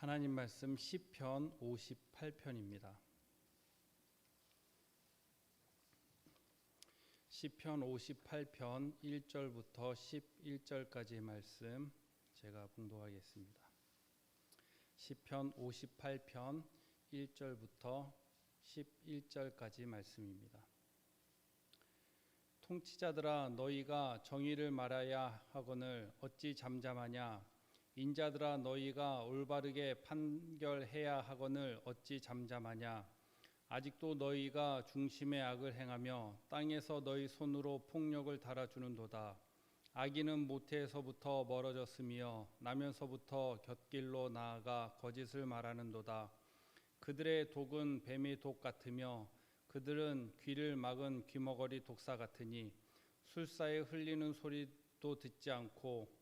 하나님 말씀 시편 58편입니다. 시편 58편 1절부터 11절까지의 말씀 제가 봉독하겠습니다. 시편 58편 1절부터 11절까지 말씀입니다. 통치자들아 너희가 정의를 말하야 하거늘 어찌 잠잠하냐 인자들아 너희가 올바르게 판결해야 하거늘 어찌 잠잠하냐? 아직도 너희가 중심의 악을 행하며 땅에서 너희 손으로 폭력을 달아주는도다. 악인은 모태에서부터 멀어졌으며 나면서부터 곁길로 나아가 거짓을 말하는도다. 그들의 독은 뱀의 독 같으며 그들은 귀를 막은 귀머거리 독사 같으니 술사에 흘리는 소리도 듣지 않고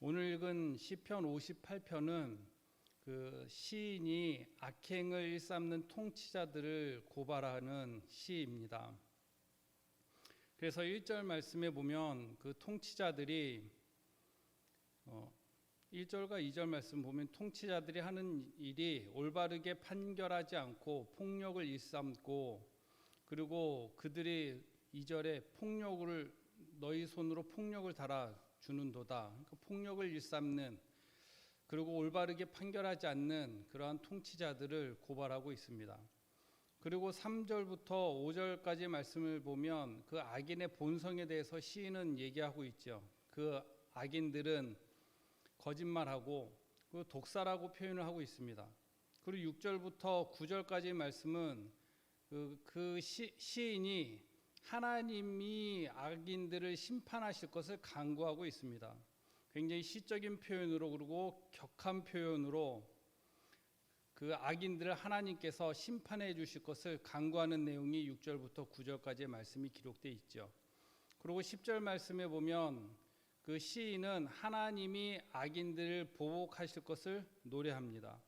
오늘 읽은 시편 58편은 그 시인이 악행을 일삼는 통치자들을 고발하는 시입니다. 그래서 1절 말씀에 보면 그 통치자들이 어 1절과 2절 말씀 보면 통치자들이 하는 일이 올바르게 판결하지 않고 폭력을 일삼고 그리고 그들이 2절에 폭력을 너희 손으로 폭력을 달아 주는도다. 그러니까 폭력을 일삼는 그리고 올바르게 판결하지 않는 그러한 통치자들을 고발하고 있습니다. 그리고 3절부터 5절까지 말씀을 보면 그 악인의 본성에 대해서 시인은 얘기하고 있죠. 그 악인들은 거짓말하고 그 독사라고 표현을 하고 있습니다. 그리고 6절부터 9절까지 말씀은 그, 그 시, 시인이 하나님이 악인들을 심판하실 것을 강구하고 있습니다. 굉장히 시적인 표현으로 그리고 격한 표현으로 그 악인들을 하나님께서 심판해 주실 것을 강구하는 내용이 6절부터 9절까지의 말씀이 기록되어 있죠. 그리고 10절 말씀에 보면 그 시인은 하나님이 악인들을 보복하실 것을 노래합니다.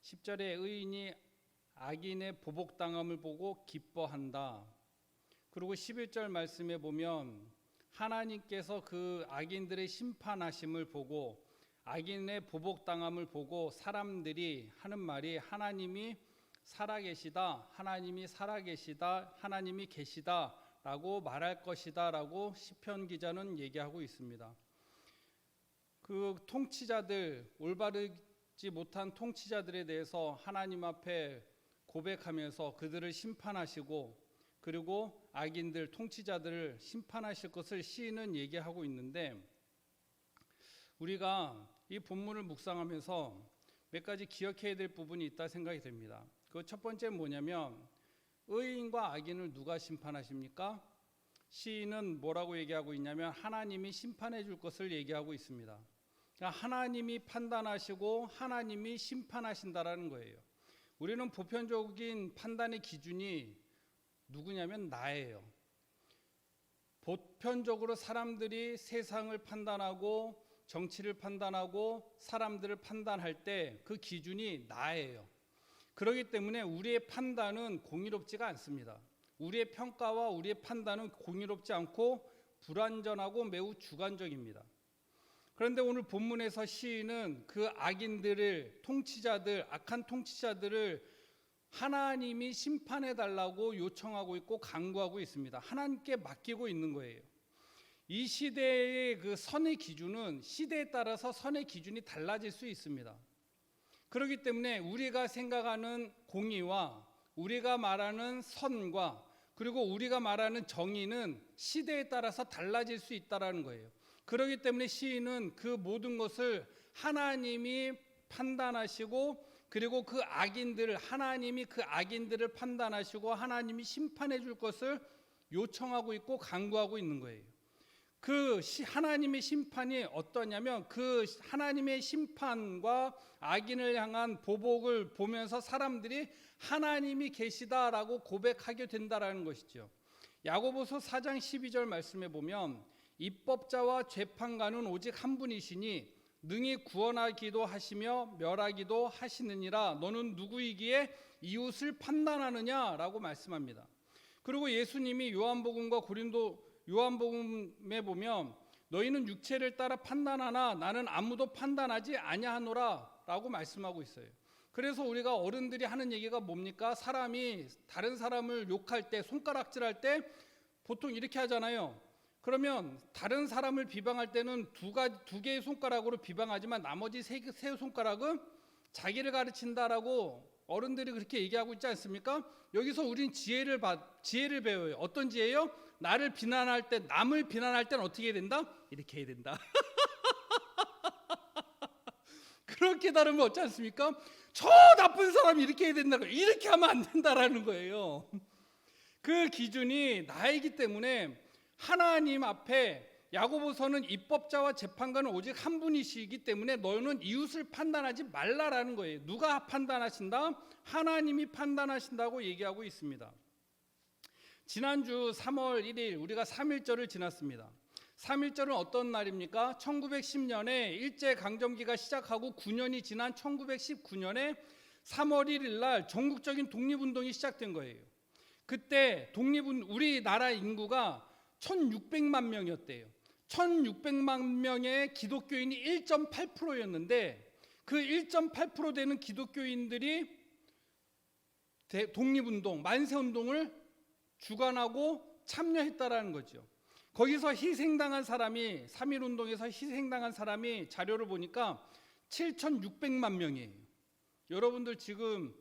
10절에 의인이 악인의 보복당함을 보고 기뻐한다. 그리고 11절 말씀에 보면 하나님께서 그 악인들의 심판하심을 보고 악인의 보복당함을 보고 사람들이 하는 말이 하나님이 살아계시다, 하나님이 살아계시다, 하나님이 계시다라고 말할 것이다라고 시편 기자는 얘기하고 있습니다. 그 통치자들 올바르지 못한 통치자들에 대해서 하나님 앞에 고백하면서 그들을 심판하시고 그리고 악인들 통치자들을 심판하실 것을 시인은 얘기하고 있는데 우리가 이 본문을 묵상하면서 몇 가지 기억해야 될 부분이 있다 생각이 됩니다. 그 첫 번째 뭐냐면 의인과 악인을 누가 심판하십니까? 시인은 뭐라고 얘기하고 있냐면 하나님이 심판해 줄 것을 얘기하고 있습니다. 그러니까 하나님이 판단하시고 하나님이 심판하신다라는 거예요. 우리는 보편적인 판단의 기준이 누구냐면 나예요. 보편적으로 사람들이 세상을 판단하고 정치를 판단하고 사람들을 판단할 때 그 기준이 나예요. 그렇기 때문에 우리의 판단은 공의롭지가 않습니다. 우리의 평가와 우리의 판단은 공의롭지 않고 불완전하고 매우 주관적입니다. 그런데 오늘 본문에서 시인은 그 악인들을 통치자들 악한 통치자들을 하나님이 심판해 달라고 요청하고 있고 강구하고 있습니다. 하나님께 맡기고 있는 거예요. 이 시대의 그 선의 기준은 시대에 따라서 선의 기준이 달라질 수 있습니다. 그렇기 때문에 우리가 생각하는 공의와 우리가 말하는 선과 그리고 우리가 말하는 정의는 시대에 따라서 달라질 수 있다라는 거예요. 그렇기 때문에 시인은 그 모든 것을 하나님이 판단하시고 그리고 그 악인들을 하나님이 그 악인들을 판단하시고 하나님이 심판해 줄 것을 요청하고 있고 강구하고 있는 거예요. 그 시- 하나님의 심판이 어떠냐면 그 하나님의 심판과 악인을 향한 보복을 보면서 사람들이 하나님이 계시다라고 고백하게 된다라는 것이죠. 야고보서 4장 12절 말씀에 보면 입법자와 재판관은 오직 한 분이시니 능히 구원하기도 하시며 멸하기도 하시느니라 너는 누구이기에 이웃을 판단하느냐라고 말씀합니다. 그리고 예수님이 요한복음과 고린도 요한복음에 보면 너희는 육체를 따라 판단하나 나는 아무도 판단하지 아니하노라라고 말씀하고 있어요. 그래서 우리가 어른들이 하는 얘기가 뭡니까? 사람이 다른 사람을 욕할 때 손가락질할 때 보통 이렇게 하잖아요. 그러면 다른 사람을 비방할 때는 두 가지 두 개의 손가락으로 비방하지만 나머지 세, 개- 세 손가락은 자기를 가르친다라고 어른들이 그렇게 얘기하고 있지 않습니까? 여기서 우린 지혜를 받 지혜를 배워요. 어떤 지혜요? 나를 비난할 때 남을 비난할 때는 어떻게 해야 된다? 이렇게 해야 된다. 그렇게 다르면 어찌 않습니까? 저 나쁜 사람이 이렇게 해야 된다고 이렇게 하면 안 된다라는 거예요. 그 기준이 나이기 때문에 하나님 앞에 야고보서는 입법자와 재판관은 오직 한 분이시기 때문에 너는 이웃을 판단하지 말라라는 거예요. 누가 판단하신다? 하나님이 판단하신다고 얘기하고 있습니다. 지난주 3월 1일 우리가 3일절을 지났습니다. 3일절은 어떤 날입니까? 1910년에 일제 강점기가 시작하고 9년이 지난 1919년에 3월 1일 날 전국적인 독립운동이 시작된 거예요. 그때 독립은 우리나라 인구가 1,600만 명이었대요. 1,600만 명의 기독교인이 1.8%였는데 그 1.8% 되는 기독교인들이 대- 독립운동, 만세운동을 주관하고 참여했다라는 거죠. 거기서 희생당한 사람이 3.1 운동에서 희생당한 사람이 자료를 보니까 7,600만 명이에요. 여러분들 지금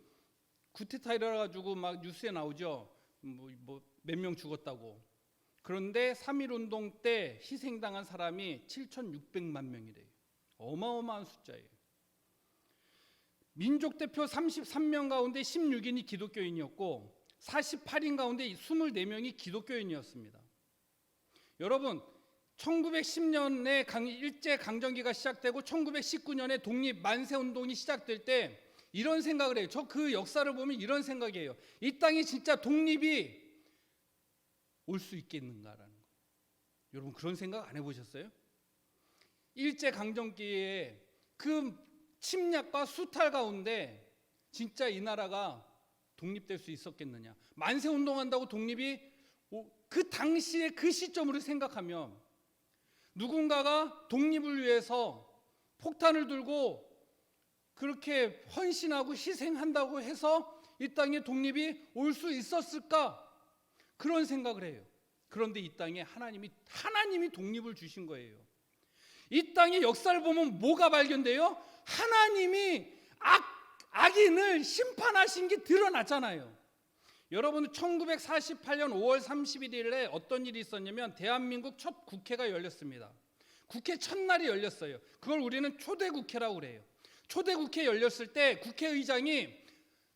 구테타 일어나 가지고 막 뉴스에 나오죠. 뭐 몇명 죽었다고. 그런데 3.1 운동 때 희생당한 사람이 7,600만 명이래요. 어마어마한 숫자예요. 민족 대표 33명 가운데 16인이 기독교인이었고 48인 가운데 24명이 기독교인이었습니다. 여러분 1910년에 강, 일제 강점기가 시작되고 1919년에 독립 만세 운동이 시작될 때 이런 생각을 해요. 저 그 역사를 보면 이런 생각이에요. 이 땅에 진짜 독립이 올 수 있겠는가라는 거. 여러분 그런 생각 안 해보셨어요? 일제 강점기에 그 침략과 수탈 가운데 진짜 이 나라가 독립될 수 있었겠느냐? 만세 운동한다고 독립이 오- 그 당시에 그 시점으로 생각하면 누군가가 독립을 위해서 폭탄을 들고 그렇게 헌신하고 희생한다고 해서 이 땅에 독립이 올 수 있었을까? 그런 생각을 해요. 그런데 이 땅에 하나님이 하나님이 독립을 주신 거예요. 이 땅의 역사를 보면 뭐가 발견돼요? 하나님이 악 악인을 심판하신 게 드러났잖아요. 여러분 1948년 5월 31일에 어떤 일이 있었냐면 대한민국 첫 국회가 열렸습니다. 국회 첫날이 열렸어요. 그걸 우리는 초대 국회라고 그래요. 초대 국회 열렸을 때 국회의장이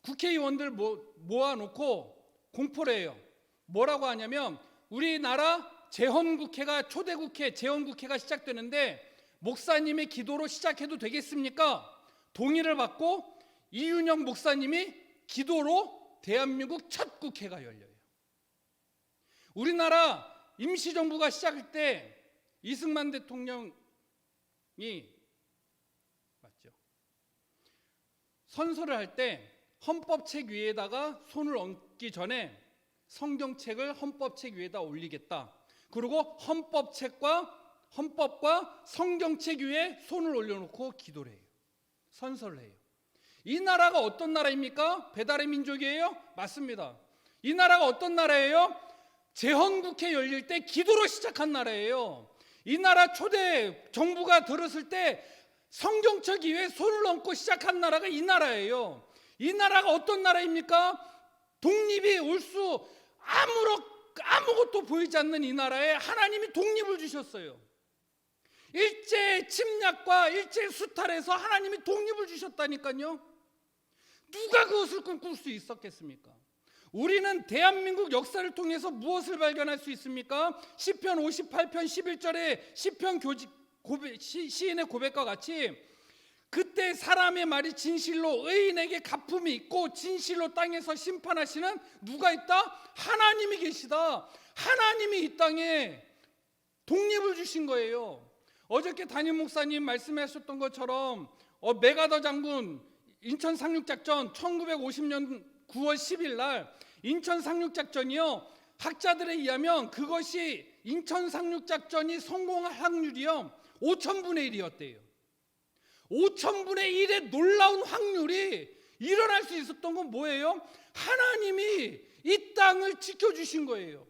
국회의원들 모, 모아놓고 공포를 해요. 뭐라고 하냐면 우리나라 재헌국회가 초대 국회 재헌국회가 시작되는데 목사님의 기도로 시작해도 되겠습니까? 동의를 받고 이윤영 목사님이 기도로 대한민국 첫 국회가 열려요. 우리나라 임시정부가 시작할 때 이승만 대통령이 맞죠. 선서를 할 때 헌법책 위에다가 손을 얹기 전에 성경책을 헌법책 위에다 올리겠다. 그리고 헌법책과 헌법과 성경책 위에 손을 올려놓고 기도를 해요. 선서를 해요. 이 나라가 어떤 나라입니까? 배달의 민족이에요? 맞습니다. 이 나라가 어떤 나라예요? 재헌국회 열릴 때 기도로 시작한 나라예요. 이 나라 초대 정부가 들었을 때 성경책 위에 손을 얹고 시작한 나라가 이 나라예요. 이 나라가 어떤 나라입니까? 독립이 올 수 아무렇 아무것도 보이지 않는 이 나라에 하나님이 독립을 주셨어요. 일제 침략과 일제 수탈에서 하나님이 독립을 주셨다니까요. 누가 그것을 꿈꿀 수 있었겠습니까? 우리는 대한민국 역사를 통해서 무엇을 발견할 수 있습니까? 시편 58편 11절에 시편 교직 고백, 시, 시인의 고백과 같이 그때 사람의 말이 진실로 의인에게 가품이 있고 진실로 땅에서 심판하시는 누가 있다? 하나님이 계시다. 하나님이 이 땅에 독립을 주신 거예요. 어저께 담임 목사님 말씀하셨던 것처럼 어, 메가더 장군 인천 상륙작전 1950년 9월 10일 날 인천 상륙작전이요 학자들에 의하면 그것이 인천 상륙작전이 성공할 확률이요 5천분의 1이었대요. 5천분의 1의 놀라운 확률이 일어날 수 있었던 건 뭐예요? 하나님이 이 땅을 지켜주신 거예요.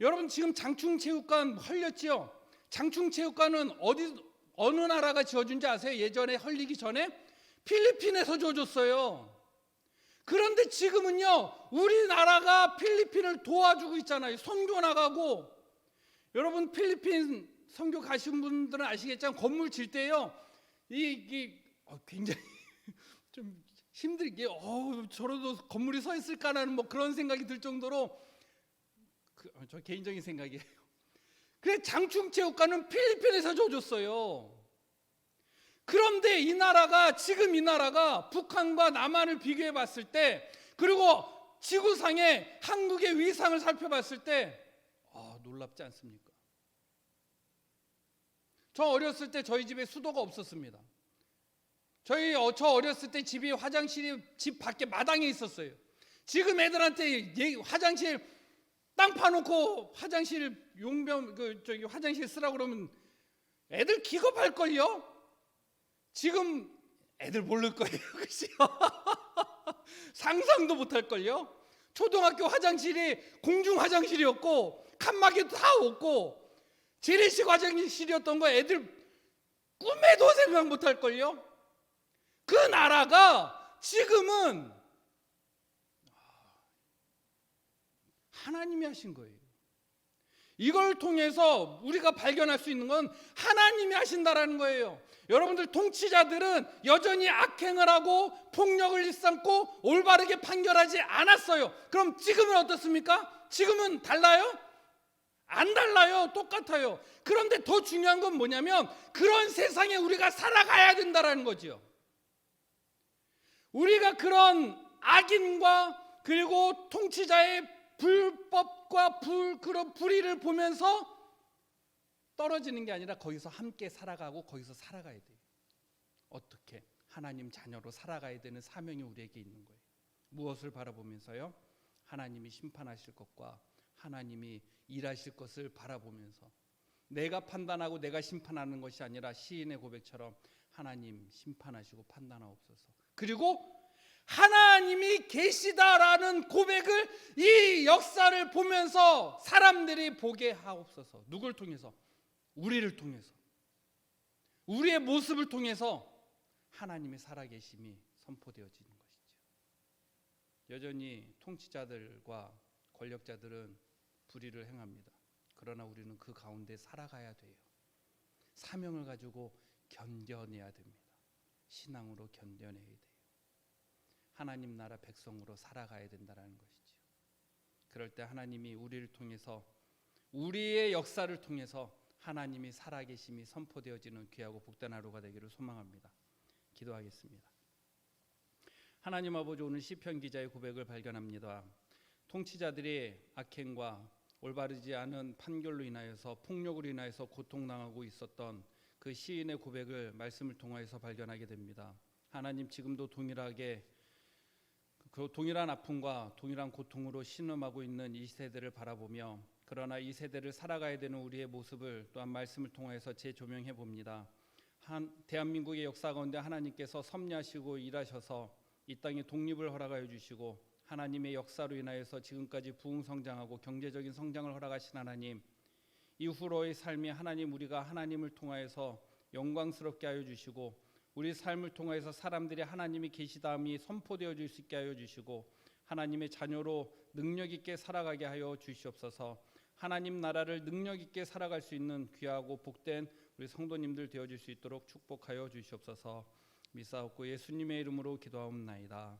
여러분 지금 장충체육관 헐렸지요? 장충체육관은 어디 어느 나라가 지어준지 아세요? 예전에 헐리기 전에 필리핀에서 지어줬어요. 그런데 지금은요 우리나라가 필리핀을 도와주고 있잖아요. 선교 나가고 여러분 필리핀 선교 가신 분들은 아시겠지만 건물 질 때요 이게 어, 굉장히 좀 힘들게 어 저러도 건물이 서 있을까라는 뭐 그런 생각이 들 정도로 그, 어, 저 개인적인 생각이에요. 그래 장충체육관은 필리핀에서 줘줬어요. 그런데 이 나라가 지금 이 나라가 북한과 남한을 비교해 봤을 때 그리고 지구상의 한국의 위상을 살펴봤을 때 아, 놀랍지 않습니까? 저 어렸을 때 저희 집에 수도가 없었습니다. 저희 어, 저 어렸을 때 집이 화장실이 집 밖에 마당에 있었어요. 지금 애들한테 예- 화장실 땅 파놓고 화장실 용변 그 저기 화장실 쓰라 그러면 애들 기겁할 걸요. 지금 애들 모를 거예요, 그죠? 상상도 못 할 걸요. 초등학교 화장실이 공중 화장실이었고 칸막이도 다 없고 재래식 화장실이었던 거 애들 꿈에도 생각 못할 걸요. 그 나라가 지금은 하나님이 하신 거예요. 이걸 통해서 우리가 발견할 수 있는 건 하나님이 하신다라는 거예요. 여러분들 통치자들은 여전히 악행을 하고 폭력을 일삼고 올바르게 판결하지 않았어요. 그럼 지금은 어떻습니까? 지금은 달라요? 안 달라요. 똑같아요. 그런데 더 중요한 건 뭐냐면 그런 세상에 우리가 살아가야 된다라는 거지요. 우리가 그런 악인과 그리고 통치자의 불법과 불 그런 불의를 보면서 떨어지는 게 아니라 거기서 함께 살아가고 거기서 살아가야 돼요. 어떻게 하나님 자녀로 살아가야 되는 사명이 우리에게 있는 거예요. 무엇을 바라보면서요? 하나님이 심판하실 것과 하나님이 일하실 것을 바라보면서 내가 판단하고 내가 심판하는 것이 아니라 시인의 고백처럼 하나님 심판하시고 판단하옵소서. 그리고 하나님이 계시다라는 고백을 이 역사를 보면서 사람들이 보게 하옵소서. 누굴 통해서? 우리를 통해서. 우리의 모습을 통해서 하나님의 살아계심이 선포되어지는 것이죠. 여전히 통치자들과 권력자들은 불의를 행합니다. 그러나 우리는 그 가운데 살아가야 돼요. 사명을 가지고 견뎌내야 됩니다. 신앙으로 견뎌내야 돼요. 하나님 나라 백성으로 살아가야 된다는 것이죠. 그럴 때 하나님이 우리를 통해서 우리의 역사를 통해서 하나님이 살아계심이 선포되어지는 귀하고 복된 하루가 되기를 소망합니다. 기도하겠습니다. 하나님 아버지 오늘 시편 기자의 고백을 발견합니다. 통치자들이 악행과 올바르지 않은 판결로 인하여서 폭력으로 인하여서 고통당하고 있었던 그 시인의 고백을 말씀을 통하여서 발견하게 됩니다. 하나님 지금도 동일하게 그 동일한 아픔과 동일한 고통으로 신음하고 있는 이 세대를 바라보며 그러나 이 세대를 살아가야 되는 우리의 모습을 또한 말씀을 통해서 재조명해 봅니다. 한 대한민국의 역사 가운데 하나님께서 섭리하시고 일하셔서 이 땅에 독립을 허락하여 주시고 하나님의 역사로 인하여서 지금까지 부흥 성장하고 경제적인 성장을 허락하신 하나님 이후로의 삶이 하나님 우리가 하나님을 통하여서 영광스럽게 하여 주시고 우리 삶을 통하여서 사람들이 하나님이 계시다함이 선포되어 줄 수 있게 하여 주시고 하나님의 자녀로 능력 있게 살아가게 하여 주시옵소서. 하나님 나라를 능력 있게 살아갈 수 있는 귀하고 복된 우리 성도님들 되어 줄수 있도록 축복하여 주시옵소서. 미사옵고 예수님의 이름으로 기도하옵나이다.